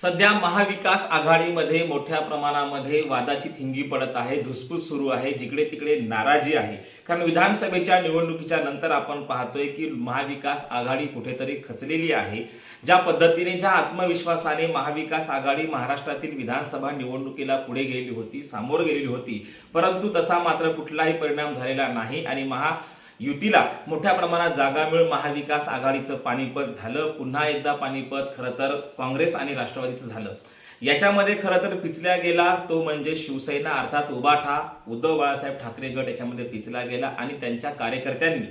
सध्या महाविकास आघाडीमध्ये मोठ्या प्रमाणामध्ये वादाची थिंगी पडत आहे धुसफूस सुरू आहे जिकडे तिकडे नाराजी आहे. कारण विधानसभेच्या निवडणुकीच्या नंतर आपण पाहतोय की महाविकास आघाडी कुठेतरी खचलेली आहे. ज्या पद्धतीने ज्या आत्मविश्वासाने महाविकास आघाडी महाराष्ट्रातील विधानसभा निवडणुकीला पुढे गेलेली होती सामोर गेलेली होती परंतु तसा मात्र कुठलाही परिणाम झालेला नाही आणि महा युतीला मोठ्या प्रमाणात जागा मिळून महाविकास आघाडीचं पाणीपत झालं पुन्हा एकदा पाणीपत खरं तर काँग्रेस आणि राष्ट्रवादीचं झालं. याच्यामध्ये खरं तर पिचल्या गेला तो म्हणजे शिवसेना अर्थात उबाठा उद्धव बाळासाहेब ठाकरे गट याच्यामध्ये पिचला गेला आणि त्यांच्या कार्यकर्त्यांनी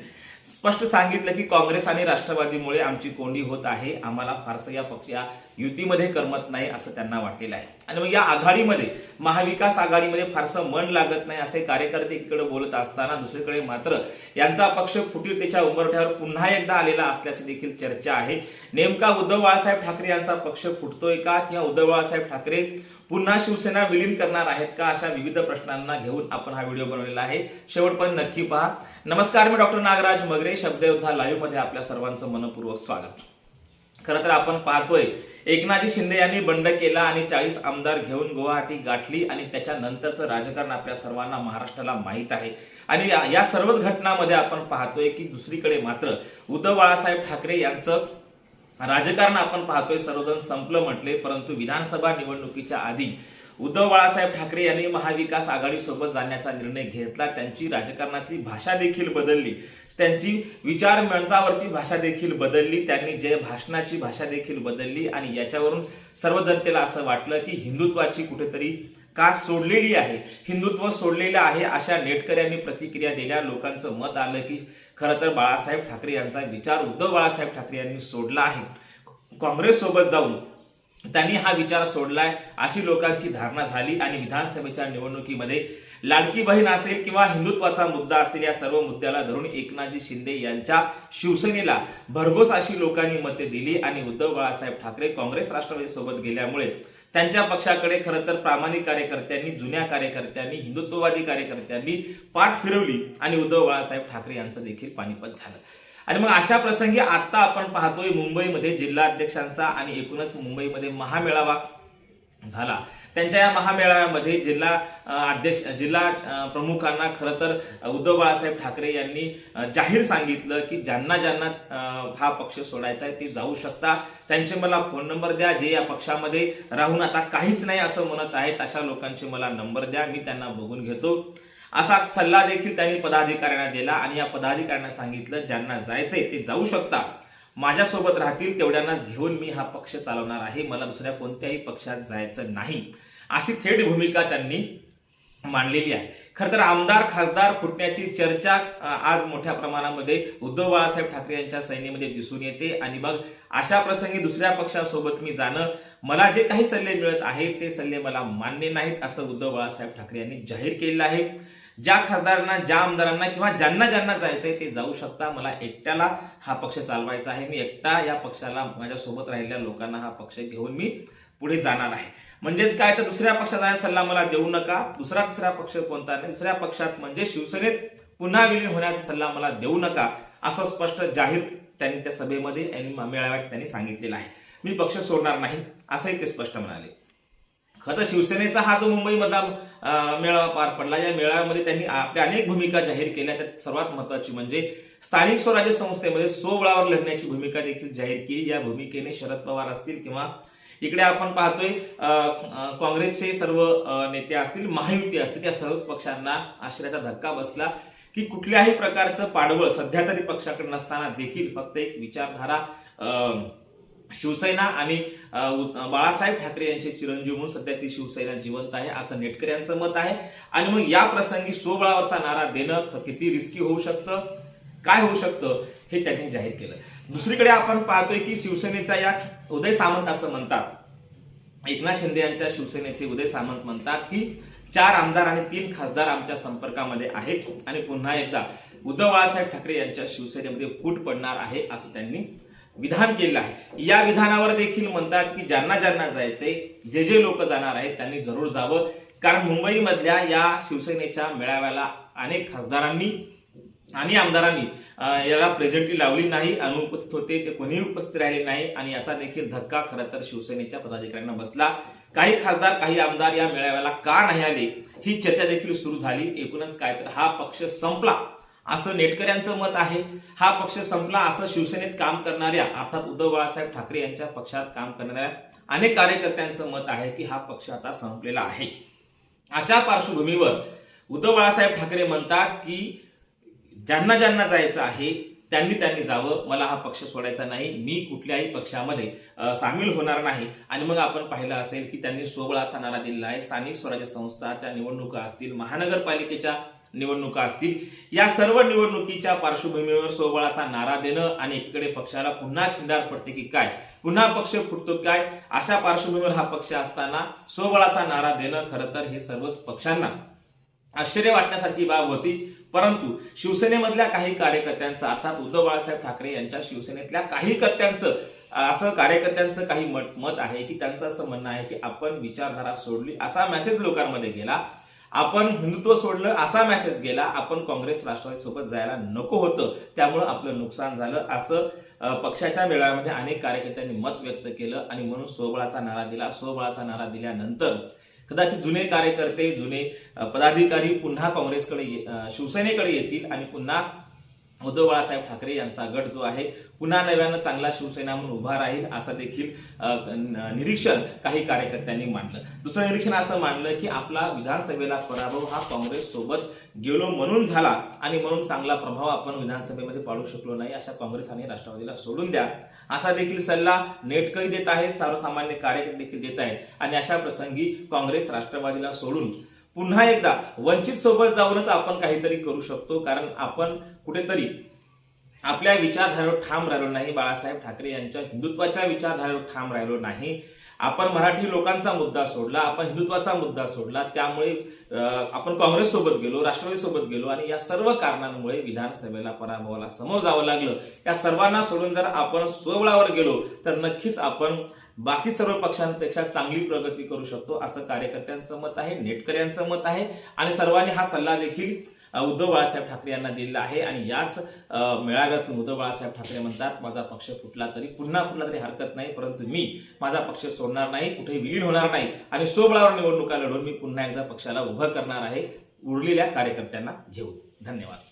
स्पष्ट सांगितलं की काँग्रेस आणि राष्ट्रवादीमुळे आमची कोंडी होत आहे आम्हाला फारसं या पक्ष या युतीमध्ये करमत नाही असं त्यांना वाटलेलं आहे. आणि मग या आघाडीमध्ये महाविकास आघाडीमध्ये फारसं मन लागत नाही असे कार्यकर्ते एकीकडे बोलत असताना दुसरीकडे मात्र यांचा पक्ष फुटीरतेच्या उमरठ्यावर पुन्हा एकदा आलेला असल्याची देखील चर्चा आहे. नेमका उद्धव बाळासाहेब ठाकरे यांचा पक्ष फुटतोय का किंवा उद्धव बाळासाहेब ठाकरे पुन्हा शिवसेना विलीन करणार आहेत का अशा विविध प्रश्नांना घेऊन आपण हा व्हिडिओ बनवलेला आहे. शेवटपर्यंत नक्की पहा. नमस्कार मी डॉक्टर नागराज मगरे शब्दयोद्धा लाईव्हमध्ये आपल्या सर्वांचं मनपूर्वक स्वागत. खरं तर आपण पाहतोय एकनाथजी शिंदे यांनी बंड केला आणि चाळीस आमदार घेऊन गुवाहाटी गाठली आणि त्याच्यानंतरचं राजकारण आपल्या सर्वांना महाराष्ट्राला माहीत आहे. आणि या- या सर्वच घटनामध्ये आपण पाहतोय की दुसरीकडे मात्र उद्धव बाळासाहेब ठाकरे यांचं राजकारण आपण पाहतोय सर्वजण संपलं म्हटले परंतु विधानसभा निवडणुकीच्या आधी उद्धव बाळासाहेब ठाकरे यांनी महाविकास आघाडीसोबत जाण्याचा निर्णय घेतला. त्यांची राजकारणातली भाषा देखील बदलली. त्यांची विचार मंचावरची भाषा देखील बदलली त्यांनी जय भाषणाची भाषा देखील बदलली आणि याच्यावरून सर्व जनतेला असं वाटलं की हिंदुत्वाची कुठेतरी का सोडलेली आहे. हिंदुत्व सोडलेलं आहे अशा नेटकऱ्यांनी प्रतिक्रिया दिल्या. लोकांचं मत आलं की खरं तर बाळासाहेब ठाकरे यांचा विचार उद्धव बाळासाहेब ठाकरे यांनी सोडला आहे. काँग्रेस सोबत जाऊन त्यांनी हा विचार सोडलाय अशी लोकांची धारणा झाली आणि विधानसभेच्या निवडणुकीमध्ये लाडकी बहीण असेल किंवा हिंदुत्वाचा मुद्दा असेल या सर्व मुद्द्याला धरून एकनाथजी शिंदे यांच्या शिवसेनेला भरघोस अशी लोकांनी मते दिली आणि उद्धव बाळासाहेब ठाकरे काँग्रेस राष्ट्रवादी सोबत गेल्यामुळे त्यांच्या पक्षाकडे खरं तर प्रामाणिक कार्यकर्त्यांनी जुन्या कार्यकर्त्यांनी हिंदुत्ववादी कार्यकर्त्यांनी पाठ फिरवली आणि उद्धव बाळासाहेब ठाकरे यांचं देखील पानिपत झालं. आणि मग अशा प्रसंगी आता आपण पाहतोय मुंबईमध्ये जिल्हाध्यक्षांचा आणि एकूणच मुंबईमध्ये महामेळावा झाला. त्यांच्या या महामेळाव्यामध्ये जिल्हा अध्यक्ष जिल्हा प्रमुखांना खरं तर उद्धव बाळासाहेब ठाकरे यांनी जाहीर सांगितलं की ज्यांना ज्यांना हा पक्ष सोडायचा आहे ते जाऊ शकता. त्यांचे मला फोन नंबर द्या जे या पक्षामध्ये राहून आता काहीच नाही असं म्हणत आहेत अशा लोकांचे मला नंबर द्या मी त्यांना बघून घेतो. असा सल्ला देखील त्यांनी पदाधिकाऱ्यांना दिला आणि या पदाधिकाऱ्यांना सांगितलं ज्यांना जायचंय ते जाऊ शकता. माझ्यासोबत राहतील तेवढ्यांनाच घेऊन मी हा पक्ष चालवणार आहे. मला दुसऱ्या कोणत्याही पक्षात जायचं नाही. अशी थेट भूमिका त्यांनी मांडलेली आहे. खरं तर आमदार खासदार फुटण्याची चर्चा आज मोठ्या प्रमाणामध्ये उद्धव बाळासाहेब ठाकरे यांच्या सैन्यामध्ये दिसून येते. आणि मग अशा प्रसंगी दुसऱ्या पक्षासोबत मी जाणं मला जे काही सल्ले मिळत आहेत ते सल्ले मला मान्य नाहीत असं उद्धव बाळासाहेब ठाकरे यांनी जाहीर केलेलं आहे. ज्या खासदारांना ज्या आमदारांना किंवा ज्यांना ज्यांना जायचंय ते जाऊ शकता. मला एकट्याला हा पक्ष चालवायचा आहे. मी एकटा या पक्षाला माझ्यासोबत राहिलेल्या लोकांना हा पक्ष घेऊन मी पुढे जाणार आहे. म्हणजेच काय? तर दुसऱ्या पक्षाचा सल्ला मला देऊ नका. दुसरा तिसरा पक्ष कोणता नाही? दुसऱ्या पक्षात म्हणजे शिवसेनेत पुन्हा विलीन होण्याचा सल्ला मला देऊ नका असं स्पष्ट जाहीर त्यांनी त्या सभेमध्ये मेळाव्यात त्यांनी सांगितलेलं आहे. मी पक्ष सोडणार नाही असंही ते स्पष्ट म्हणाले. खरं शिवसेनेचा हा जो मुंबईमधला मेळावा पार पडला या मेळाव्यामध्ये त्यांनी आपल्या अनेक भूमिका जाहीर केल्या. त्यात सर्वात महत्वाची म्हणजे स्थानिक स्वराज्य संस्थेमध्ये सोबळावर लढण्याची भूमिका देखील जाहीर केली. या भूमिकेने शरद पवार असतील किंवा इकडे आपण पाहतोय काँग्रेसचे सर्व नेते असतील महायुती असतील या सर्वच पक्षांना आश्रयाचा धक्का बसला की कुठल्याही प्रकारचं पाडवळ सध्या तरी पक्षाकडे नसताना देखील फक्त एक विचारधारा अं, शिवसेना आणि बाळासाहेब ठाकरे यांचे चिरंजीव म्हणून सध्या ती शिवसेना जिवंत आहे असं नेटकर यांचं मत आहे. आणि मग या प्रसंगी सोबळावरचा नारा देणं किती रिस्की होऊ शकतं? काय होऊ शकतं? हे त्यांनी जाहीर केलं. दुसरीकडे आपण पाहतोय की शिवसेनेचा या उदय सामंत असं म्हणतात. एकनाथ शिंदे यांच्या शिवसेनेचे उदय सामंत म्हणतात की चार आमदार आणि तीन खासदार आमच्या संपर्कामध्ये आहेत. आणि पुन्हा एकदा उद्धव बाळासाहेब ठाकरे यांच्या शिवसेनेमध्ये फूट पडणार आहे असं त्यांनी विधान केलं आहे. या विधानावर देखील म्हणतात की ज्यांना ज्यांना जायचंय जे जे लोक जाणार आहेत त्यांनी जरूर जावं. कारण मुंबईमधल्या या शिवसेनेच्या मेळाव्याला अनेक खासदारांनी आणि आमदारांनी याला प्रेझेंटी लावली नाही अनुपस्थित होते ते कोणीही उपस्थित राहिले नाही आणि याचा देखील धक्का खरं तर शिवसेनेच्या पदाधिकाऱ्यांना बसला. काही खासदार काही आमदार या मेळाव्याला का नाही आले? ही चर्चा देखील सुरू झाली. एकूणच काय तर हा पक्ष संपला. असं नेटकऱ्यांचं मत आहे. हा पक्ष संपला असं शिवसेनेत काम करणाऱ्या अर्थात उद्धव बाळासाहेब ठाकरे यांच्या पक्षात काम करणाऱ्या अनेक कार्यकर्त्यांचं मत आहे की हा पक्ष आता संपलेला आहे. अशा पार्श्वभूमीवर उद्धव बाळासाहेब ठाकरे म्हणतात की ज्यांना ज्यांना जायचं आहे त्यांनी त्यांनी जावं. मला हा पक्ष सोडायचा नाही. मी कुठल्याही पक्षामध्ये सामील होणार नाही. आणि मग आपण पाहिलं असेल की त्यांनी सोबळाचा नारा दिलेला आहे. स्थानिक स्वराज्य संस्थाच्या निवडणुका असतील महानगरपालिकेच्या निवडणुका असतील. या सर्व निवडणुकीच्या पार्श्वभूमीवर सोबळाचा नारा देणं आणि एकीकडे पक्षाला पुन्हा खिंडार पडते की काय? पुन्हा पक्ष फुटतो काय? अशा पार्श्वभूमीवर हा पक्ष असताना सोबळाचा नारा देणं खरं तर हे सर्वच पक्षांना आश्चर्य वाटण्यासारखी बाब होती. परंतु शिवसेनेमधल्या काही कार्यकर्त्यांचं अर्थात उद्धव बाळासाहेब ठाकरे यांच्या शिवसेनेतल्या काही कर्त्यांचं असं कार्यकर्त्यांचं काही मत मत आहे की त्यांचं असं म्हणणं आहे की आपण विचारधारा सोडली असा मेसेज लोकांमध्ये गेला. आपण हिंदुत्व सोडलं असा मेसेज गेला आपण काँग्रेस राष्ट्रवादी सोबत जायला नको होतं. त्यामुळं आपलं नुकसान झालं. असं पक्षाच्या मेळाव्यामध्ये अनेक कार्यकर्त्यांनी मत व्यक्त केलं आणि म्हणून सोबळाचा नारा दिला. सोबळाचा नारा दिल्यानंतर कदाचित जुने कार्यकर्ते जुने पदाधिकारी पुन्हा काँग्रेसकडे शिवसेनेकडे येतील आणि पुन्हा उद्धव बाळासाहेब ठाकरे यांचा गट जो आहे पुन्हा नव्यानं चांगला शिवसेना म्हणून उभा राहील असं देखील निरीक्षण काही कार्यकर्त्यांनी मांडलं. दुसरं निरीक्षण असं मांडलं की आपला विधानसभेला पराभव हा काँग्रेस सोबत गेलो म्हणून झाला आणि म्हणून चांगला प्रभाव आपण विधानसभेमध्ये पाडू शकलो नाही अशा काँग्रेस आणि राष्ट्रवादीला सोडून द्या. असा देखील सल्ला नेटकरी देत आहेत सर्वसामान्य कार्यकर्ते देखील देत आहेत. आणि अशा प्रसंगी काँग्रेस राष्ट्रवादीला सोडून पुन्हा एकदा वंचित सोबत जाऊनच आपण काहीतरी करू शकतो कारण आपण कुठेतरी आपल्या विचारधारेवर ठाम राहिलो नाही. बाळासाहेब ठाकरे यांच्या हिंदुत्वाच्या विचारधारेवर ठाम राहिलो नाही. आपण मराठी लोकांचा मुद्दा सोडला आपण हिंदुत्वाचा मुद्दा सोडला त्यामुळे आपण काँग्रेस सोबत गेलो राष्ट्रवादी सोबत गेलो आणि या सर्व कारणांमुळे विधानसभेला पराभवाला समोर जावं लागलं. या सर्वांना सोडून जर आपण स्वबळावर गेलो तर नक्कीच आपण बाकी सर्व पक्षांपेक्षा चांगली प्रगती करू शकतो असं कार्यकर्त्यांचं मत आहे नेटकऱ्यांचं मत आहे आणि सर्वांनी हा सल्ला देखील उद्धव बाळासाहेब ठाकरे यांना दिलेला आहे. आणि याच मेळाव्यातून उद्धव बाळासाहेब ठाकरे म्हणतात माझा पक्ष फुटला तरी पुन्हा कुठला तरी हरकत नाही परंतु मी माझा पक्ष सोडणार नाही कुठे विलीन होणार नाही. आणि सोबळावर निवडणुका लढवून मी पुन्हा एकदा पक्षाला उभं करणार आहे. उरलेल्या कार्यकर्त्यांना घेऊन. धन्यवाद.